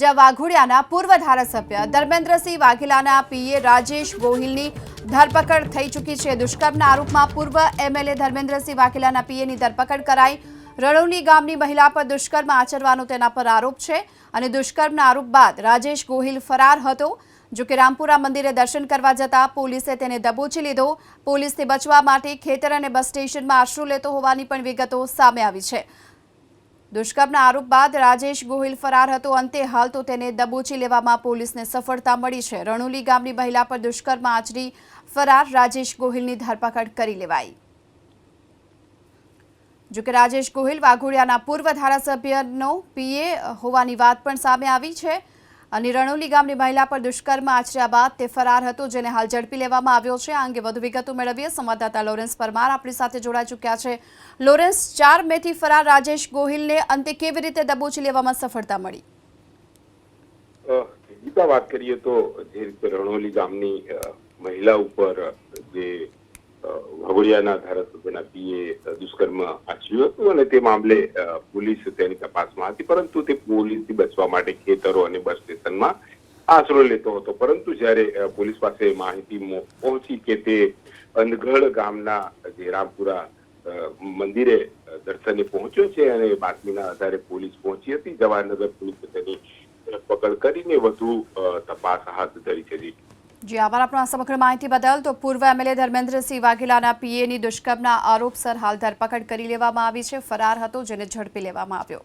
જ્યાં વાઘોડિયાના પૂર્વ ધારાસભ્ય ધર્મેન્દ્રસિંહ વાઘેલાના પીએ રાજેશ ગોહિલની ધરપકડ થઈ ચૂકી છે. દુષ્કર્મના આરોપમાં પૂર્વ એમએલએ ધર્મેન્દ્રસિંહ વાઘેલાના પીએની ધરપકડ કરાઈ. રણોલી ગામની મહિલા પર દુષ્કર્મ આચરવાનો તેના પર આરોપ છે અને દુષ્કર્મના આરોપ બાદ રાજેશ ગોહિલ ફરાર હતો. જો કે રામપુરા મંદિરે દર્શન કરવા જતા પોલીસે તેને દબોચી લીધો. પોલીસથી બચવા માટે ખેતર અને બસ સ્ટેશનમાં આશરો લેતો હોવાની પણ વિગતો સામે આવી છે. દુષ્કર્મના આરોપ બાદ રાજેશ ગોહિલ ફરાર હતો. અંતે હાલ તો તેને દબોચી લેવામાં પોલીસને સફળતા મળી છે. રણોલી ગામની મહિલા પર દુષ્કર્મ આચરી ફરાર રાજેશ ગોહિલની ધરપકડ કરી લેવાઈ. જોકે રાજેશ ગોહિલ વાઘોડિયાના પૂર્વ ધારાસભ્યનો પીએ હોવાની વાત પણ સામે આવી છે. અને રણોલી ગામની મહિલા પર દુષ્કર્મ આચર્યા બાદ તે ફરાર હતો, જેને હાલ ઝડપી લેવામાં આવ્યો છે. આ અંગે વધુ વિગતો મેળવીએ. સંવાદદાતા લોરેન્સ પરમાર આપણી સાથે જોડાઈ ચૂક્યા છે. લોરેન્સ, ચાર મેથી ફરાર રાજેશ ગોહિલને અંતે કેવી રીતે દબોચી લેવામાં સફળતા મળી? વાત કરીએ તો જે રીતે રણોલી ગામની મહિલા ઉપર જે અ, વાઘોડિયાના ધારાસભ્યના પીએ દુષ્કર્મ આચર્યું હતું અને તે મામલે પોલીસ તેની તપાસમાં હતી પરંતુ તે પોલીસથી બચવા માટે ખેતરો અને બસ સ્ટેશનમાં આશરો લેતો હતો. પરંતુ જ્યારે પોલીસ પાસે માહિતી પહોંચી કે તે અંધગઢ ગામના જે રામપુરા મંદિરે દર્શને પહોંચ્યો છે અને બાતમીના આધારે પોલીસ પહોંચી હતી જવાહરનગર પોલીસે તેની ધરપકડ કરીને વધુ તપાસ હાથ ધરી છે. જી, આભાર. આપણો સમગ્ર માહિતી બદલ તો પૂર્વ એમએલએ ધર્મેન્દ્રસિંહ વાઘેલાના પીએની દુષ્કર્મના આરોપસર હાલ ધરપકડ કરી લેવામાં આવી છે. ફરાર હતો, જેને ઝડપી લેવામાં આવ્યો.